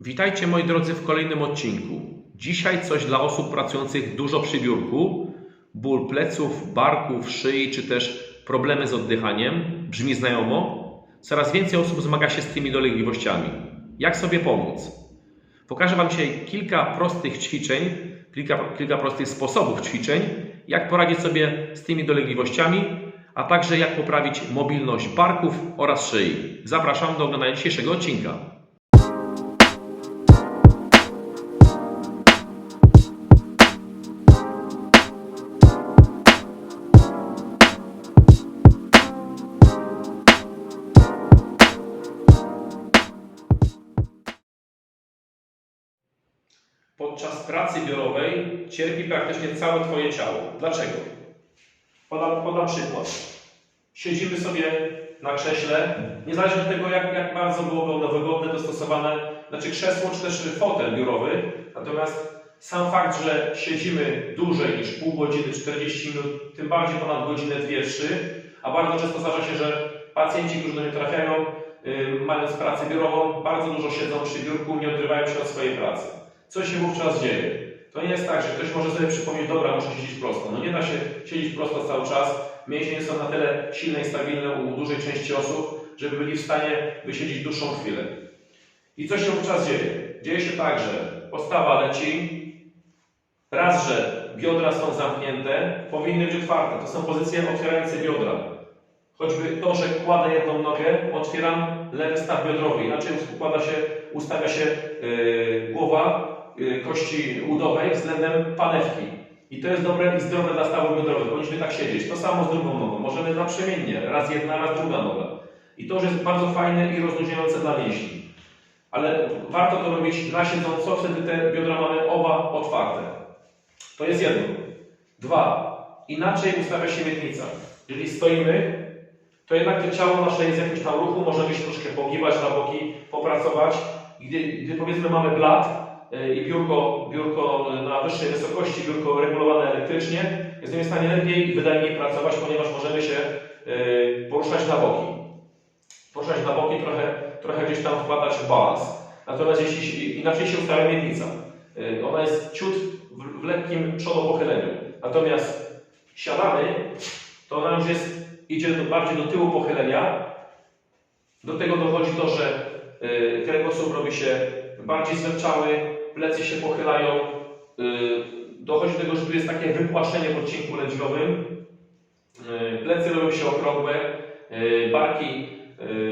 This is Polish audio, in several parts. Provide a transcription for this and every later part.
Witajcie moi drodzy w kolejnym odcinku. Dzisiaj coś dla osób pracujących dużo przy biurku. Ból pleców, barków, szyi czy też problemy z oddychaniem. Brzmi znajomo? Coraz więcej osób zmaga się z tymi dolegliwościami. Jak sobie pomóc? Pokażę Wam dzisiaj kilka prostych ćwiczeń, kilka, kilka prostych sposobów ćwiczeń, jak poradzić sobie z tymi dolegliwościami, a także jak poprawić mobilność barków oraz szyi. Zapraszam do oglądania dzisiejszego odcinka. Pracy biurowej cierpi praktycznie całe Twoje ciało. Dlaczego? Podam, podam przykład. Siedzimy sobie na krześle, niezależnie od tego, jak, jak bardzo byłoby ono wygodne, dostosowane, znaczy krzesło czy też fotel biurowy, natomiast sam fakt, że siedzimy dłużej niż pół godziny, 40 minut, tym bardziej ponad godzinę, dwie, trzy, a bardzo często zdarza się, że pacjenci, którzy do mnie trafiają, yy, mając pracę biurową, bardzo dużo siedzą przy biurku, nie odrywają się od swojej pracy. Co się wówczas dzieje? To nie jest tak, że ktoś może sobie przypomnieć, dobra, muszę siedzieć prosto. No nie da się siedzieć prosto cały czas. Mięśnie są na tyle silne i stabilne u dużej części osób, żeby byli w stanie wysiedzieć dłuższą chwilę. I co się wówczas dzieje? Dzieje się tak, że postawa leci, raz, że biodra są zamknięte, powinny być otwarte. To są pozycje otwierające biodra. Choćby to, że kładę jedną nogę, otwieram lewy staw biodrowy. Inaczej układa się, ustawia się yy, głowa kości udowej względem panewki. I to jest dobre i zdrowe dla stawów biodrowych. Powinniśmy tak siedzieć. To samo z drugą nogą. Możemy naprzemiennie. Raz jedna, raz druga noga. I to już jest bardzo fajne i rozluźniające dla mięśni. Ale warto to robić na siedząco, wtedy te biodra mamy oba otwarte. To jest jedno. Dwa. Inaczej ustawia się miednica. Jeżeli stoimy, to jednak to ciało nasze jest w jakimś tam ruchu, możemy się troszkę pogiwać na boki, popracować. Gdy, gdy powiedzmy mamy blat i biurko, biurko na wyższej wysokości, biurko regulowane elektrycznie, jesteśmy w stanie lepiej i wydajniej pracować, ponieważ możemy się yy, poruszać na boki. Poruszać na boki, trochę, trochę gdzieś tam wkładać w balans. Natomiast jeśli inaczej się ustawia miednica, yy, ona jest ciut w, w lekkim przodopochyleniu. Natomiast siadamy, to ona już jest idzie do, bardziej do tyłu pochylenia. Do tego dochodzi to, że y, kręgosłup robi się bardziej zwęczały, plecy się pochylają. Y, dochodzi do tego, że tu jest takie wypłaszczenie w odcinku lędźwiowym. Y, plecy robią się okrągłe, y, barki,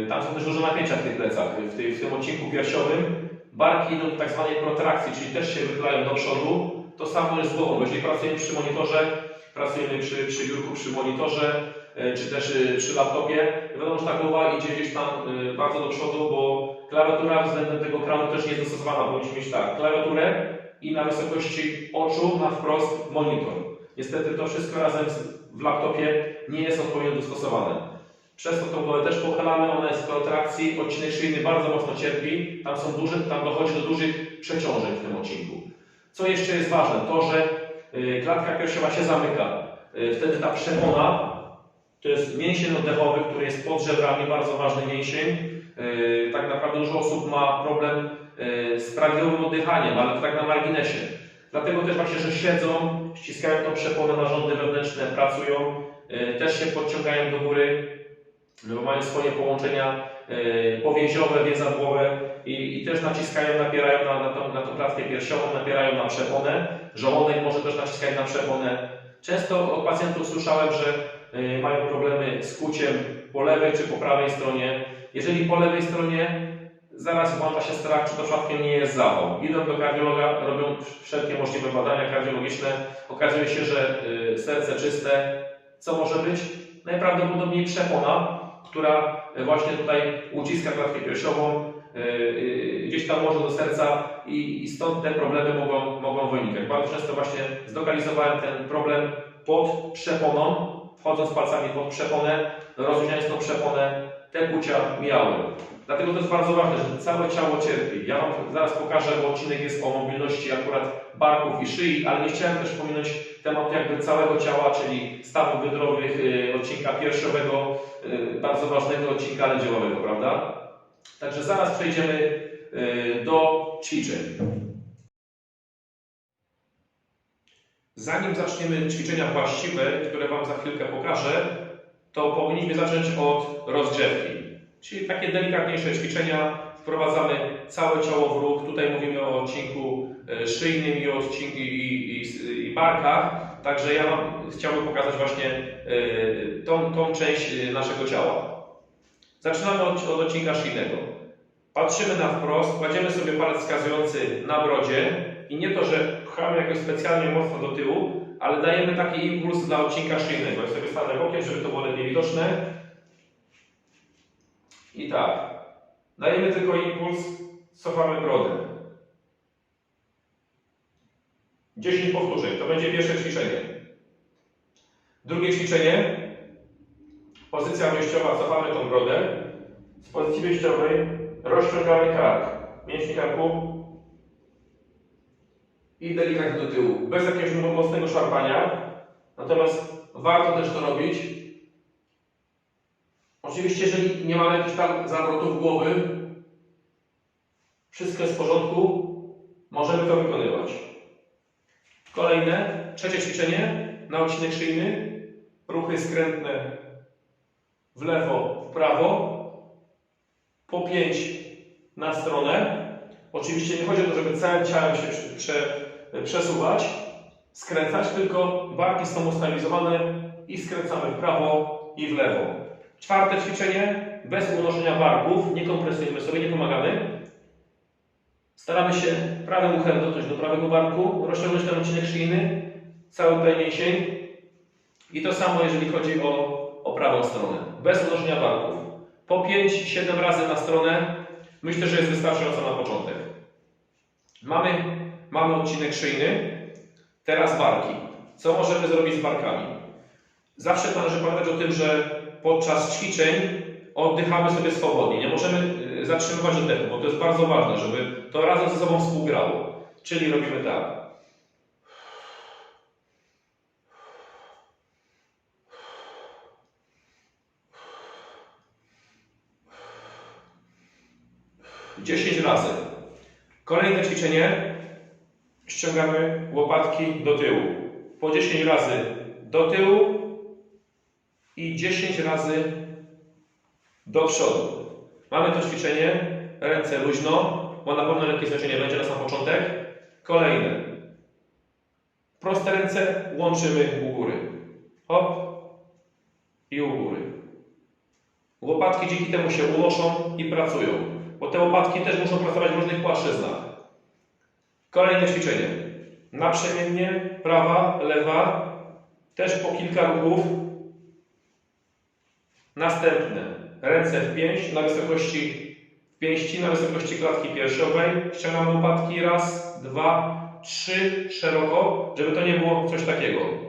tam są też duże napięcia w tych plecach, w, w tym odcinku piersiowym. Barki idą do tak zwanej protrakcji, czyli też się wychylają do przodu. To samo jest z głową, jeżeli pracujemy przy monitorze, pracujemy przy, przy biurku, przy monitorze, czy też przy laptopie, wiadomo, że ta głowa idzie gdzieś tam bardzo do przodu, bo klawiatura względem tego ekranu też nie jest dostosowana. Powinniśmy mieć tak, klawiaturę i na wysokości oczu na wprost monitor. Niestety to wszystko razem w laptopie nie jest odpowiednio dostosowane. Przez to tą głowę też pochylamy, ona jest w kontrakcji, odcinek szyjny bardzo mocno cierpi, tam są duże, tam dochodzi do dużych przeciążeń w tym odcinku. Co jeszcze jest ważne? To, że y, klatka piersiowa się zamyka. Y, Wtedy ta przepona to jest mięsień oddechowy, który jest pod żebrami, bardzo ważny mięsień. Y, Tak naprawdę dużo osób ma problem y, z prawidłowym oddychaniem, ale to tak na marginesie. Dlatego też właśnie, że siedzą, ściskają tą przeponę, narządy wewnętrzne pracują, y, też się podciągają do góry, bo mają swoje połączenia powięziowe, więzadłowe i, i też naciskają, napierają na, na, tą, na tą klatkę piersiową, napierają na przeponę. Żołądek może też naciskać na przeponę. Często od pacjentów słyszałem, że mają problemy z kuciem po lewej czy po prawej stronie. Jeżeli po lewej stronie zaraz włącza się strach, czy to przypadkiem nie jest zawał. Idą do kardiologa, robią wszelkie możliwe badania kardiologiczne. Okazuje się, że y, serce czyste. Co może być? Najprawdopodobniej przepona, która y, właśnie tutaj uciska klatkę piersiową, y, gdzieś tam może do serca i stąd te problemy mogą, mogą wynikać. Bardzo często właśnie zlokalizowałem ten problem pod przeponą, wchodząc palcami pod przeponę, rozluźniając tą przeponę, te kucia mijały. Dlatego to jest bardzo ważne, że całe ciało cierpi. Ja Wam zaraz pokażę, bo odcinek jest o mobilności akurat barków i szyi, ale nie chciałem też pominąć temat jakby całego ciała, czyli stawów biodrowych, y, odcinka piersiowego, y, bardzo ważnego odcinka lędźwiowego, prawda? Także zaraz przejdziemy y, do ćwiczeń. Zanim zaczniemy ćwiczenia właściwe, które Wam za chwilkę pokażę, to powinniśmy zacząć od rozgrzewki. Czyli takie delikatniejsze ćwiczenia. Wprowadzamy całe ciało w ruch. Tutaj mówimy o odcinku e, szyjnym i o odcinku i, i, i barkach. Także ja Wam chciałbym pokazać właśnie e, tą, tą część e, naszego ciała. Zaczynamy od, od odcinka szyjnego. Patrzymy na wprost, kładziemy sobie palec wskazujący na brodzie i nie to, że pchamy jakoś specjalnie mocno do tyłu, ale dajemy taki impuls dla odcinka szyjnego. Ja sobie stanę bokiem, żeby to było lepiej widoczne. I tak. Dajemy tylko impuls, cofamy brodę. 10 powtórzeń. To będzie pierwsze ćwiczenie. Drugie ćwiczenie. Pozycja wyjściowa, cofamy tą brodę. Z pozycji wyjściowej rozciągamy kark. Mięśnie karku i delikatnie do tyłu, bez jakiegoś mocnego szarpania. Natomiast warto też to robić. Oczywiście, jeżeli nie mamy jakichś tam zawrotów głowy, wszystko jest w porządku, możemy to wykonywać. Kolejne, trzecie ćwiczenie na odcinek szyjny. Ruchy skrętne w lewo, w prawo. Po pięć na stronę. Oczywiście nie chodzi o to, żeby całym ciałem się prze, przesuwać, skręcać, tylko barki są ustabilizowane i skręcamy w prawo i w lewo. Czwarte ćwiczenie, bez unoszenia barków, nie kompresujemy sobie, nie pomagamy. Staramy się prawym uchem dotknąć do prawego barku, rozciągnąć ten odcinek szyjny, cały mięsień. I to samo, jeżeli chodzi o, o prawą stronę, bez unoszenia barków. Po 5-7 razy na stronę, myślę, że jest wystarczająco na początek. Mamy Mamy odcinek szyjny, teraz barki. Co możemy zrobić z barkami? Zawsze należy pamiętać o tym, że podczas ćwiczeń oddychamy sobie swobodnie. Nie możemy y, zatrzymywać oddechu, bo to jest bardzo ważne, żeby to razem ze sobą współgrało. Czyli robimy tak. Dziesięć razy. Kolejne ćwiczenie ściągamy łopatki do tyłu. Po 10 razy do tyłu i 10 razy do przodu. Mamy to ćwiczenie, ręce luźno, bo na pewno lekkie zmęczenie będzie na sam początek. Kolejne. Proste ręce łączymy u góry. Hop i u góry. Łopatki dzięki temu się unoszą i pracują, bo te łopatki też muszą pracować w różnych płaszczyznach. Kolejne ćwiczenie. Naprzemiennie, prawa, lewa, też po kilka ruchów. Następne. Ręce w pięść, na wysokości pięści, na wysokości klatki piersiowej. Ściągamy łopatki. Raz, dwa, trzy, szeroko, żeby to nie było coś takiego.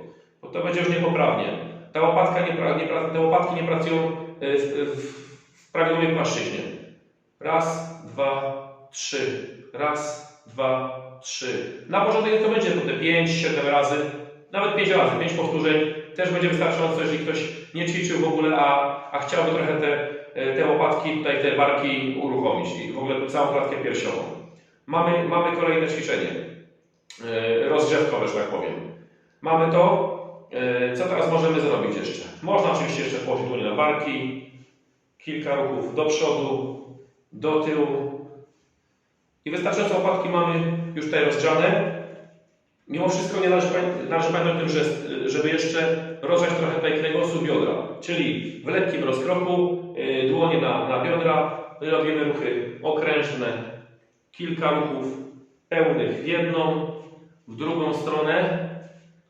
Bo to będzie już niepoprawnie. Ta łopatka nie, nie, te łopatki nie pracują y, w, w, w prawidłowej płaszczyźnie. Raz, dwa, trzy. Raz, dwa, trzy. Na początek to będzie te 5, 7 razy, nawet 5 razy, 5 powtórzeń. Też będzie wystarczająco, jeżeli ktoś nie ćwiczył w ogóle, a, a chciałby trochę te, te łopatki, tutaj te barki uruchomić i w ogóle całą klatkę piersiową. Mamy, mamy kolejne ćwiczenie, yy, rozgrzewkowe, że tak powiem. Mamy to. Yy, co teraz możemy zrobić jeszcze? Można oczywiście jeszcze położyć dłonie na barki, kilka ruchów do przodu, do tyłu, i wystarczająco łopatki mamy już tutaj rozgrzane. Mimo wszystko nie należy, należy pamiętać o tym, że, żeby jeszcze rozgrzać trochę tutaj kręgosłup biodra. Czyli w lekkim rozkroku, yy, dłonie na, na biodra, robimy ruchy okrężne, kilka ruchów pełnych w jedną, w drugą stronę.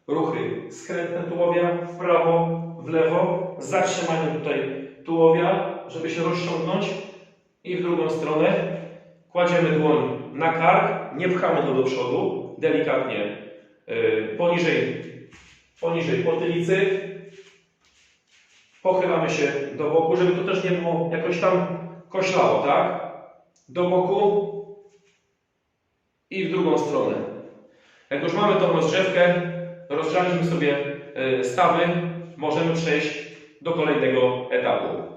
Ruchy skrętne tułowia w prawo, w lewo, z zatrzymaniem tutaj tułowia, żeby się rozciągnąć i w drugą stronę. Kładziemy dłoń na kark, nie pchamy go do przodu, delikatnie yy, poniżej, poniżej potylicy. Pochylamy się do boku, żeby to też nie było jakoś tam koślało, tak? Do boku i w drugą stronę. Jak już mamy tą rozgrzewkę, rozgrzaliśmy sobie yy, stawy, możemy przejść do kolejnego etapu.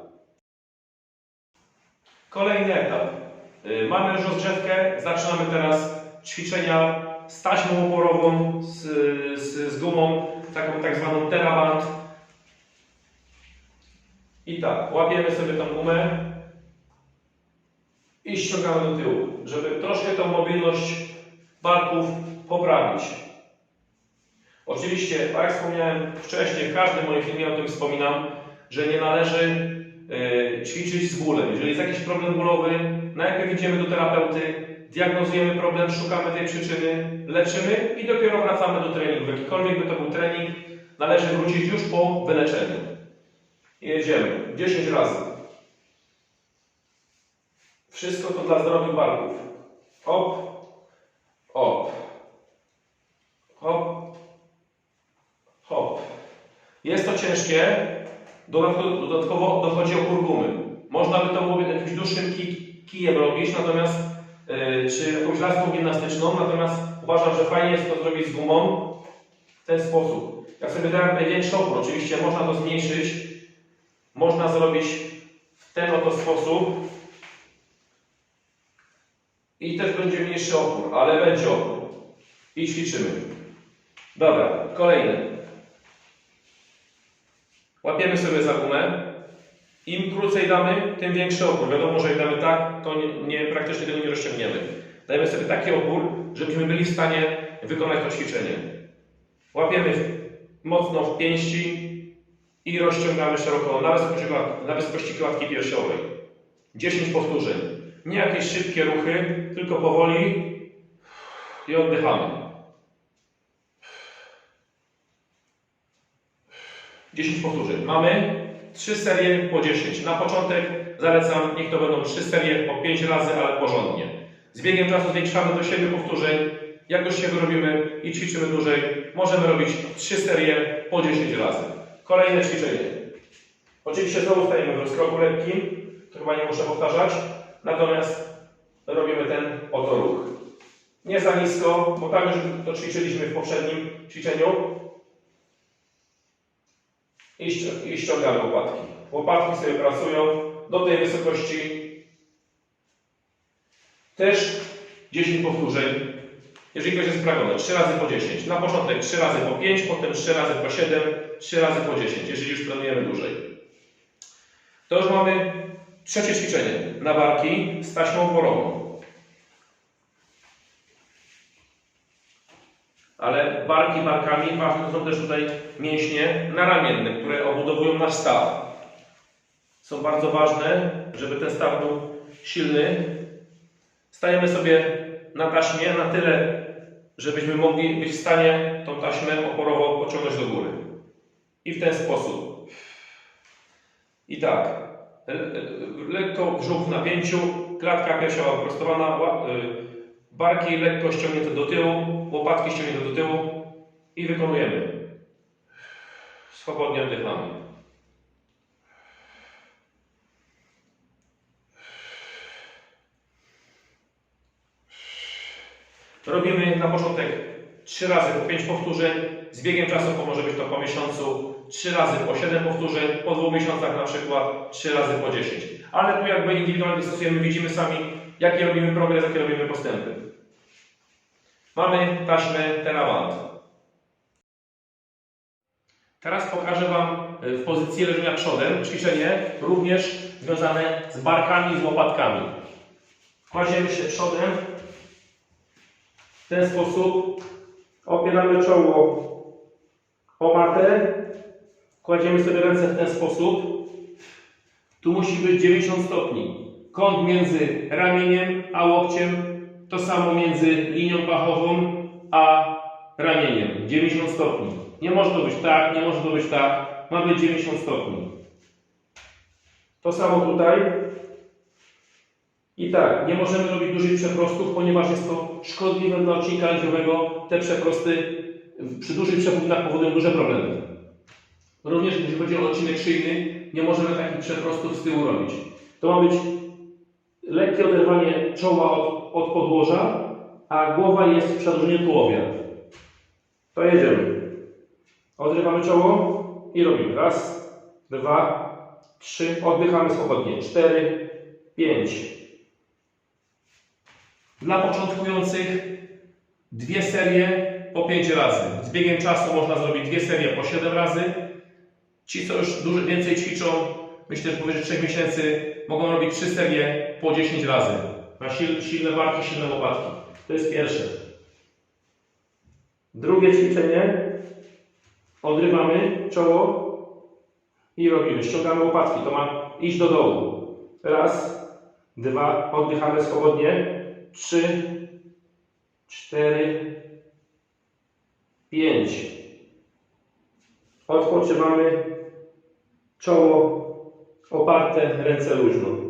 Kolejny etap. Y, Mamy już rozgrzewkę, zaczynamy teraz ćwiczenia z taśmą oporową, z, z, z gumą, taką tak zwaną teraband. I tak, łapiemy sobie tą gumę i ściągamy do tyłu, żeby troszkę tą mobilność barków poprawić. Oczywiście, tak jak wspomniałem wcześniej, w każdym moim filmie o tym wspominam, że nie należy e, ćwiczyć z bólem. Jeżeli jest jakiś problem bólowy, najpierw idziemy do terapeuty, diagnozujemy problem, szukamy tej przyczyny, leczymy i dopiero wracamy do treningu. Jakikolwiek by to był trening, należy wrócić już po wyleczeniu. I jedziemy. 10 razy. Wszystko to dla zdrowych barków. Hop, hop, hop, hop. Jest to ciężkie, dodatkowo, dochodzi opór gumy. Można by to było jakimś dłuższym ki- kijem robić, natomiast yy, czy jakąś laską gimnastyczną, natomiast uważam, że fajnie jest to zrobić z gumą w ten sposób. Jak sobie dałem największy opór, oczywiście można to zmniejszyć, można zrobić w ten oto sposób i też będzie mniejszy opór, ale będzie opór. I ćwiczymy. Dobra, kolejny. Łapiemy sobie za gumę. Im krócej damy, tym większy opór. Wiadomo, że jak damy tak, to nie, nie, praktycznie tego nie rozciągniemy. Dajemy sobie taki opór, żebyśmy byli w stanie wykonać to ćwiczenie. Łapiemy mocno w pięści i rozciągamy szeroko na wysokości, na wysokości klatki piersiowej. 10 powtórzeń. Nie jakieś szybkie ruchy, tylko powoli i oddychamy. 10 powtórzeń. Mamy 3 serie po 10. Na początek zalecam, niech to będą 3 serie po 5 razy, ale porządnie. Z biegiem czasu zwiększamy do 7 powtórzeń. Jak już się wyrobimy i ćwiczymy dłużej, możemy robić 3 serie po 10 razy. Kolejne ćwiczenie. Oczywiście znowu stajemy w rozkroku lekkim, to chyba nie muszę powtarzać, natomiast robimy ten oto ruch. Nie za nisko, bo tak już to ćwiczyliśmy w poprzednim ćwiczeniu. I, ści- łopatki. Łopatki sobie pracują do tej wysokości. Też 10 powtórzeń. Jeżeli ktoś jest sprawiony, 3 razy po 10. Na początek 3 razy po 5, potem 3 razy po 7, 3 razy po 10, jeżeli już planujemy dłużej. To już mamy trzecie ćwiczenie na barki z taśmą porową. Ale barki barkami, ważne są też tutaj mięśnie naramienne, które obudowują nasz staw. Są bardzo ważne, żeby ten staw był silny. Stajemy sobie na taśmie na tyle, żebyśmy mogli być w stanie tą taśmę oporowo pociągnąć do góry. I w ten sposób. I tak. Le- Lekko brzuch w napięciu, klatka piersiowa wyprostowana, y, barki lekko ściągnięte do tyłu, łopatki ściągnięte do tyłu i wykonujemy. Swobodnie oddychamy. Robimy na początek 3 razy po 5 powtórzeń. Z biegiem czasu pomoże być to po miesiącu 3 razy po 7 powtórzeń, po dwóch miesiącach na przykład 3 razy po 10. Ale tu jakby indywidualnie stosujemy, widzimy sami, jaki robimy progres, jakie robimy postępy. Mamy taśmę Teraband. Teraz pokażę Wam y, w pozycji leżenia przodem ćwiczenie również związane z barkami i z łopatkami. Kładziemy się przodem w ten sposób. Opieramy czoło o matę. Kładziemy sobie ręce w ten sposób. Tu musi być 90 stopni. Kąt między ramieniem a łokciem to samo między linią pachową a ramieniem. 90 stopni. Nie może to być tak, nie może to być tak. Ma być 90 stopni. To samo tutaj. I tak, nie możemy robić dużych przeprostów, ponieważ jest to szkodliwe dla odcinka lędźwiowego. Te przeprosty przy dużych przepływach powodują duże problemy. Również jeśli chodzi o odcinek szyjny, nie możemy takich przeprostów z tyłu robić. To ma być lekkie oderwanie czoła od, od podłoża, a głowa jest w przedłużeniu tułowia. To jedziemy. Odrywamy czoło i robimy. Raz, dwa, trzy. Oddychamy swobodnie. Cztery, pięć, Dla początkujących dwie serie po 5 razy. Z biegiem czasu można zrobić dwie serie po 7 razy. Ci, co już dużo więcej ćwiczą, myślę, że powyżej 3 miesięcy, mogą robić trzy serie po 10 razy. Na sil, silne barki, silne łopatki. To jest pierwsze. Drugie ćwiczenie. Odrywamy czoło i robimy. Ściągamy łopatki. To ma iść do dołu. Raz, dwa, oddychamy swobodnie. Trzy, cztery, pięć. Odpoczywamy. Czoło oparte, ręce luźno.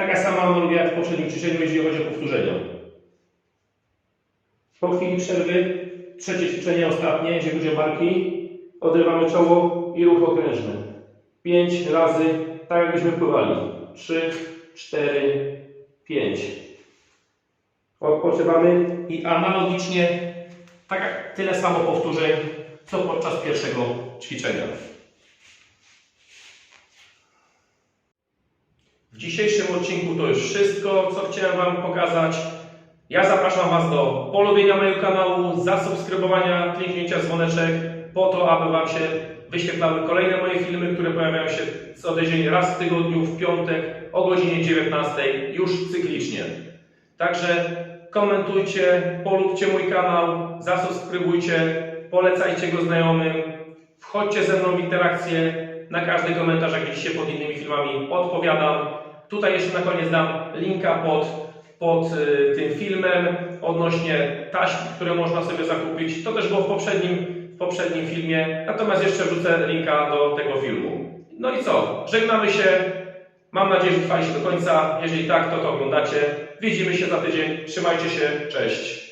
Taka sama analogia jak w poprzednim ćwiczeniu, jeśli chodzi o powtórzenia. Po chwili przerwy, trzecie ćwiczenie, ostatnie, jeśli chodzi o barki, odrywamy czoło i ruch okrężny. Pięć razy, tak jakbyśmy pływali. Trzy, cztery, pięć. Odpoczywamy i analogicznie, tak tyle samo powtórzeń, co podczas pierwszego ćwiczenia. W dzisiejszym odcinku to już wszystko, co chciałem Wam pokazać. Ja zapraszam Was do polubienia mojego kanału, zasubskrybowania, kliknięcia dzwoneczek, po to, aby Wam się wyświetlały kolejne moje filmy, które pojawiają się co tydzień, raz w tygodniu, w piątek o godzinie 19, już cyklicznie. Także komentujcie, polubcie mój kanał, zasubskrybujcie, polecajcie go znajomym, wchodźcie ze mną w interakcję, na każdy komentarz, jak widzicie pod innymi filmami, odpowiadam. Tutaj jeszcze na koniec dam linka pod, pod y, tym filmem odnośnie taśm, które można sobie zakupić. To też było w poprzednim, w poprzednim filmie, natomiast jeszcze wrzucę linka do tego filmu. No i co? Żegnamy się. Mam nadzieję, że trwaliście do końca. Jeżeli tak, to to oglądacie. Widzimy się za tydzień. Trzymajcie się. Cześć.